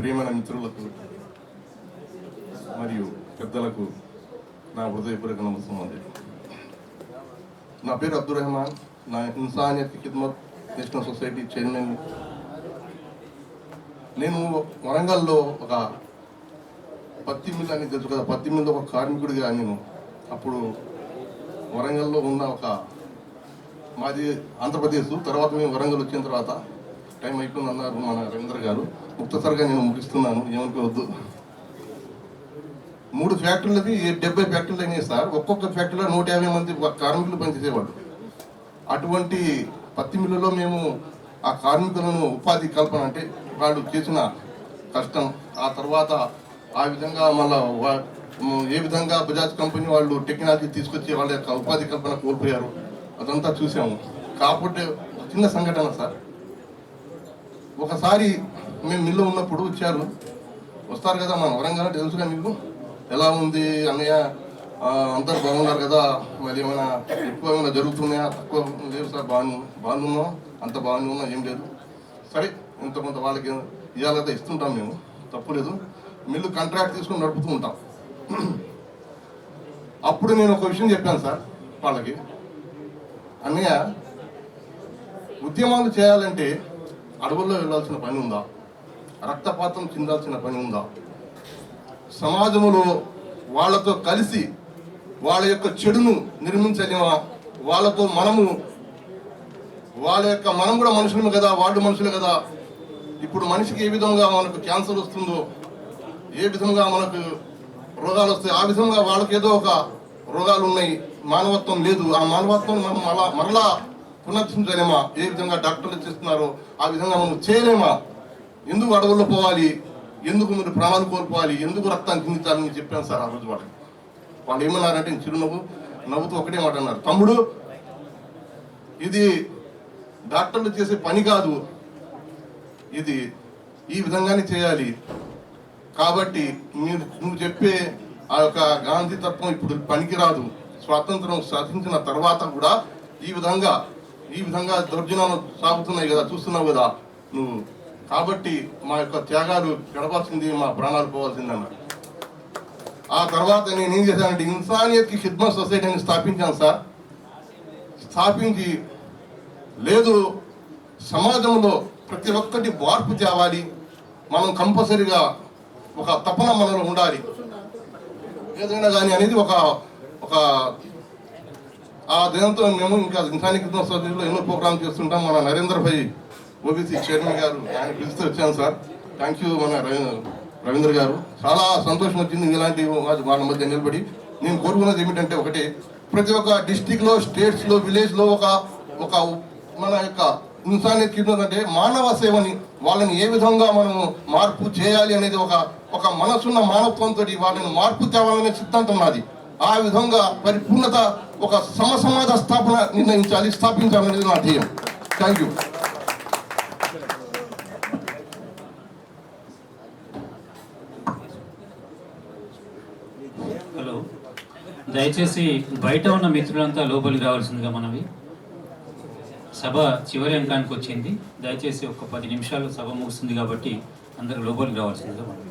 ప్రియమైన మిత్రులకు మరియు పెద్దలకు నా హృదయపూర్వక నమస్కారం నా పేరు అబ్దుల్ రెహమాన్. నా Insaniyat Khidmat national society chairman. నేను వరంగల్లో ఒక పత్తి మిల్ అని తెలుసు కదా పత్తి మిల్ ఒక కార్మికుడిగా నేను అప్పుడు వరంగల్లో ఉన్న ఒక మాది ఆంధ్రప్రదేశ్ తర్వాత మేము వరంగల్ వచ్చిన తర్వాత టైం అయిపోయింది అన్నారు మన రవీంద్ర గారు. ముక్తసరిగా నేను ముగిస్తున్నాను ఏమనుకోవద్దు. మూడు ఫ్యాక్టరీలకి డెబ్బై ఫ్యాక్టరీలు అయినాయి సార్. ఒక్కొక్క ఫ్యాక్టరీలో నూట యాభై మంది కార్మికులు పనిచేసేవాడు అటువంటి పత్తి మిల్లులో మేము ఆ కార్మికులను ఉపాధి కల్పన అంటే వాళ్ళు చేసిన కష్టం. ఆ తర్వాత ఆ విధంగా మళ్ళా ఏ విధంగా బజాజ్ కంపెనీ వాళ్ళు టెక్నాలజీ తీసుకొచ్చి వాళ్ళ యొక్క ఉపాధి కల్పన కోల్పోయారు అదంతా చూసాము. కాకపోతే చిన్న సంఘటన సార్. ఒకసారి మేము మిల్లు ఉన్నప్పుడు వచ్చారు వస్తారు కదా మన వరంగల్ తెలుసుగా మీకు? ఎలా ఉంది అన్నయ్య? అందరు బాగున్నారు కదా? మరి ఏమైనా ఎక్కువ ఏమైనా జరుగుతున్నాయా? తక్కువ లేవు సార్ బాగు బాగున్నాం అంత బాగున్నా ఏం లేదు. సరే ఇంత కొంత వాళ్ళకి ఇవాళ ఇస్తుంటాం మేము. తప్పులేదు మిల్లు కాంట్రాక్ట్ తీసుకుని నడుపుతూ ఉంటాం. అప్పుడు నేను ఒక విషయం చెప్పాను సార్ వాళ్ళకి. అన్నయ్య ఉద్యమాలు చేయాలంటే అడవుల్లో వెళ్ళాల్సిన పని ఉందా? రక్తపాతం చెందాల్సిన పని ఉందా? సమాజంలో వాళ్ళతో కలిసి వాళ్ళ యొక్క చెడును నిర్మించలేమా? వాళ్ళతో మనము వాళ్ళ యొక్క మనం కూడా మనుషులమే కదా వాళ్ళు మనుషులే కదా. ఇప్పుడు మనిషికి ఏ విధంగా మనకు క్యాన్సర్ వస్తుందో ఏ విధంగా మనకు రోగాలు వస్తాయి ఆ విధంగా వాళ్ళకి ఏదో ఒక రోగాలు ఉన్నాయి. మానవత్వం లేదు. ఆ మానవత్వం మనం మళ్ళా మరలా పునర్చించలేమా ఏ విధంగా డాక్టర్లు చేస్తున్నారో ఆ విధంగా మనం చేయలేమా? ఎందుకు అడవుల్లో పోవాలి? ఎందుకు మీరు ప్రాణాలు కోల్పోవాలి? ఎందుకు రక్తాన్ని చిందించాలని చెప్పాను సార్ ఆ రోజు వాళ్ళకి వాళ్ళు ఏమన్నారంటే చిరునవ్వు నవ్వుతూ ఒకటే మాట అన్నారు. తమ్ముడు ఇది డాక్టర్లు చేసే పని కాదు. ఇది ఈ విధంగానే చేయాలి. కాబట్టి మీరు నువ్వు చెప్పే ఆ యొక్క గాంధీ తత్వం ఇప్పుడు పనికిరాదు. స్వాతంత్రం సాధించిన తర్వాత కూడా ఈ విధంగా ఈ విధంగా దౌర్జన్యాలు సాగుతున్నాయి కదా చూస్తున్నావు కదా నువ్వు. కాబట్టి మా యొక్క త్యాగాలు గడపాల్సింది మా ప్రాణాలు పోవాల్సింది అన్నారు ఆ తర్వాత నేను ఏం చేశానంటే ఇన్సానియత్కి ఖిద్మత్ సొసైటీని స్థాపించాను సార్. స్థాపించి లేదు సమాజంలో ప్రతి ఒక్కటి మార్పు తేవాలి. మనం కంపల్సరిగా ఒక తపన మనలో ఉండాలి. ఏదైనా కానీ అనేది ఒక ఒక ఆ దినంతో మేము ఇంకా ఇన్సానిక్ సొసైటీలో ఎన్నో ప్రోగ్రామ్ చేస్తుంటాం. మన నరేంద్ర భాయ్ ఓబీసీ చైర్మన్ గారు ఆయన పిలిస్తే వచ్చాను సార్. థ్యాంక్ యూ మన రవీంద్ర గారు. చాలా సంతోషం వచ్చింది ఇలాంటి వాళ్ళ మధ్య నిలబడి. నేను కోరుకున్నది ఏమిటంటే ఒకటి ప్రతి ఒక్క డిస్టిక్లో స్టేట్స్లో విలేజ్లో ఒక ఒక మన యొక్క ఇన్సానియత్ కింద అంటే మానవ సేవని వాళ్ళని ఏ విధంగా మనము మార్పు చేయాలి అనేది ఒక ఒక మనసున్న మానవత్వంతో వాళ్ళని మార్పు తేవాలనే సిద్ధాంతం నాది. ఆ విధంగా పరిపూర్ణత ఒక సమసమాజ స్థాపన నిర్ణయించాలి స్థాపించాలనేది నా ధ్యేయం. థ్యాంక్ యూ హలో దయచేసి బయట ఉన్న మిత్రులంతా లోపలికి రావాల్సిందిగా మనవి. సభ చివరి అంకానికి వచ్చింది. దయచేసి ఒక పది నిమిషాలు సభ ముగుస్తుంది కాబట్టి అందరూ లోపలికి రావాల్సిందిగా మనవి.